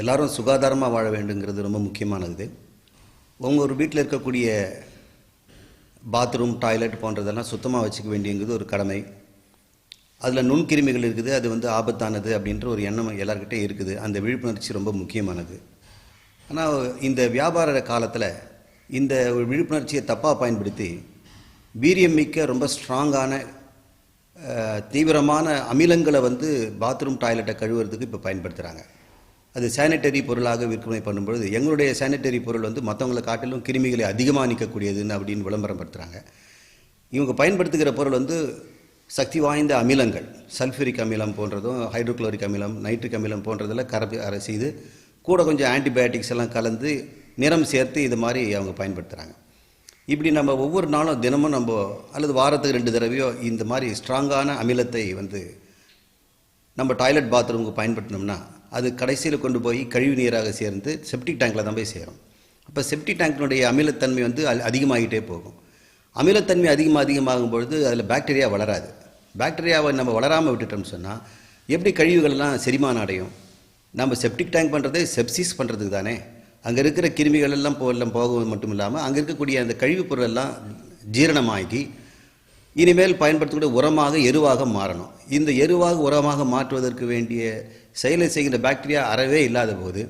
எல்லாரும் சுகாதாரமாக வாழ வேண்டுங்கிறது ரொம்ப முக்கியமானது. உங்கள் ஒரு வீட்டில் இருக்கக்கூடிய பாத்ரூம் டாய்லெட் போன்றதெல்லாம் சுத்தமாக வச்சுக்க வேண்டியங்கிறது ஒரு கடமை. அதில் நுண்கிருமிகள் இருக்குது அது வந்து ஆபத்தானது அப்படின்ற ஒரு எண்ணம் எல்லாருக்கிட்டே இருக்குது. அந்த விழிப்புணர்ச்சி ரொம்ப முக்கியமானது. ஆனால் இந்த வியாபார காலத்தில் இந்த விழிப்புணர்ச்சியை தப்பாக பயன்படுத்தி வீரியம் மிக்க ரொம்ப ஸ்ட்ராங்கான தீவிரமான அமிலங்களை வந்து பாத்ரூம் டாய்லெட்டை கழுவுறதுக்கு இப்போ பயன்படுத்துகிறாங்க அது சானிட்டரி பொருளாக விற்பனை பண்ணும்பொழுது எங்களுடைய சானிட்டரி பொருள் வந்து மற்றவங்களை காட்டிலும் கிருமிகளை அதிகமாக நிற்கக்கூடியதுன்னு அப்படின்னு விளம்பரம் படுத்துகிறாங்க இவங்க பயன்படுத்துகிற பொருள் வந்து சக்தி வாய்ந்த அமிலங்கள். சல்ஃபூரிக் அமிலம் போன்றதும் ஹைட்ரோக்ளோரிக் அமிலம் நைட்ரிக் அமிலம் போன்றதெல்லாம் கரப்பி அரை செய்து கூட கொஞ்சம் ஆன்டிபயோட்டிக்ஸ் எல்லாம் கலந்து நிறம் சேர்த்து இது மாதிரி அவங்க பயன்படுத்துகிறாங்க இப்படி நம்ம ஒவ்வொரு நாளும் தினமும் நம்ம அல்லது வாரத்துக்கு ரெண்டு தடவையோ இந்த மாதிரி ஸ்ட்ராங்கான அமிலத்தை வந்து நம்ம டாய்லெட் பாத்ரூமுக்கு பயன்படுத்தினோம்னா அது கடைசியில் கொண்டு போய் கழிவு நீராக சேர்ந்து செப்டிக் டேங்கில் தான் போய் சேரும். அப்போ செப்டிக் டேங்கினுடைய அமிலத்தன்மை வந்து அதிகமாகிட்டே போகும். அமிலத்தன்மை அதிகமாக அதிகமாகும் பொழுது அதில் பாக்டீரியா வளராது. பாக்டீரியாவை நம்ம வளராமல் விட்டுட்டோம்னு சொன்னால் எப்படி கழிவுகள்லாம் செரிமானம் அடையும்? நம்ம செப்டிக் டேங்க் பண்ணுறதே செப்சிஸ் பண்ணுறதுக்கு தானே. அங்கே இருக்கிற கிருமிகள் எல்லாம் போகலாம் எல்லாம் மட்டும் இல்லாமல் அங்கே இருக்கக்கூடிய அந்த கழிவுப் பொருள் எல்லாம் ஜீரணமாகி இனிமேல் பயன்படுத்தக்கூடிய உரமாக எருவாக மாறணும். இந்த எருவாக உரமாக மாற்றுவதற்கு வேண்டிய செயலை செய்கின்ற பாக்டீரியா அறவே இல்லாத போது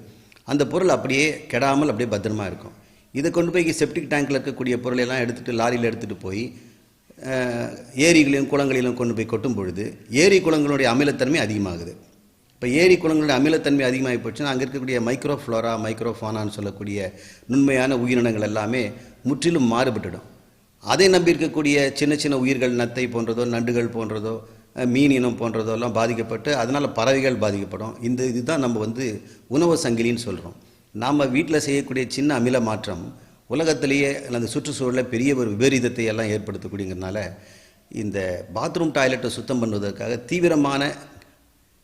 அந்த பொருள் அப்படியே கெடாமல் அப்படியே பத்திரமா இருக்கும். இதை கொண்டு போய் செப்டிக் டேங்கில் இருக்கக்கூடிய பொருளை எல்லாம் எடுத்துகிட்டு லாரியில் எடுத்துகிட்டு போய் ஏரிகளையும் ஏரிகளிலும் குளங்களிலும் கொண்டு போய் கொட்டும் பொழுது ஏரி குளங்களுடைய அமிலத்தன்மை அதிகமாகுது. இப்போ ஏரி குளங்களுடைய அமிலத்தன்மை அதிகமாகி போச்சுன்னா அங்கே இருக்கக்கூடிய மைக்ரோ ஃப்ளோரா மைக்ரோஃபானான்னு சொல்லக்கூடிய நுண்மையான உயிரினங்கள் எல்லாமே முற்றிலும் மாறுபட்டுடும். அதை நம்பி இருக்கக்கூடிய சின்ன சின்ன உயிர்கள் நத்தை போன்றதோ நண்டுகள் போன்றதோ மீன் இனம் போன்றதெல்லாம் பாதிக்கப்பட்டு அதனால் பறவைகள் பாதிக்கப்படும். இந்த இதுதான் நம்ம வந்து உணவு சங்கிலின்னு சொல்கிறோம் நாம் வீட்டில் செய்யக்கூடிய சின்ன அமில மாற்றம் உலகத்திலேயே அந்த சுற்றுச்சூழலில் பெரிய ஒரு விபரீதத்தை எல்லாம் ஏற்படுத்தக்கூடியங்கிறதுனால இந்த பாத்ரூம் டாய்லெட்டை சுத்தம் பண்ணுவதற்காக தீவிரமான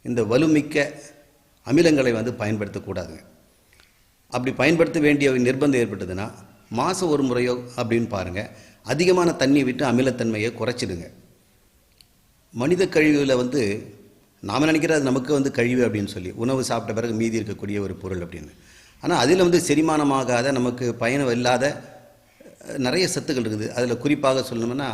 இந்த வலுமிக்க அமிலங்களை வந்து பயன்படுத்தக்கூடாதுங்க. அப்படி பயன்படுத்த வேண்டிய நிர்பந்தம் ஏற்பட்டதுன்னா மாதம் ஒரு முறையோ அப்படின்னு பாருங்கள் அதிகமான தண்ணி விட்டு அமிலத்தன்மையை குறைச்சிடுங்க. மனித கழிவுகளை வந்து நாம் நினைக்கிறது அது நமக்கு வந்து கழிவு அப்படின்னு சொல்லி உணவு சாப்பிட்ட பிறகு மீதி இருக்கக்கூடிய ஒரு பொருள் அப்படின்னு. ஆனால் அதில் வந்து செரிமானமாகாத நமக்கு பயணம் இல்லாத நிறைய சத்துக்கள் இருக்குது. அதில் குறிப்பாக சொல்லணும்னா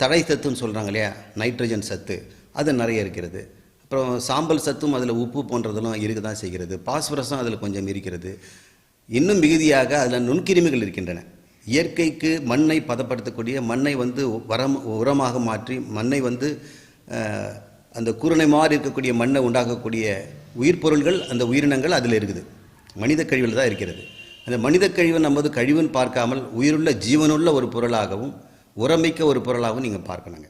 தடை சத்துன்னு சொல்கிறாங்க இல்லையா? நைட்ரஜன் சத்து. அது நிறைய இருக்கிறது. அப்புறம் சாம்பல் சத்தும் அதில் உப்பு போன்றதெல்லாம் இருக்க தான் செய்கிறது. பாஸ்பரஸும் அதில் கொஞ்சம் இருக்கிறது. இன்னும் மிகுதியாக அதில் நுண்கிருமிகள் இருக்கின்றன. இயற்கைக்கு மண்ணை பதப்படுத்தக்கூடிய மண்ணை வந்து வரம் உரமாக மாற்றி மண்ணை வந்து அந்த குருணை மாதிரி இருக்கக்கூடிய மண்ணை உண்டாக்கக்கூடிய உயிர் பொருள்கள் அந்த உயிரினங்கள் அதில் இருக்குது. மனித கழிவில் தான் இருக்கிறது. அந்த மனித கழிவு நமது கழிவுன்னு பார்க்காமல் உயிருள்ள ஜீவனுள்ள ஒரு பொருளாகவும் உரமிக்க ஒரு பொருளாகவும் நீங்கள் பார்க்கணுங்க.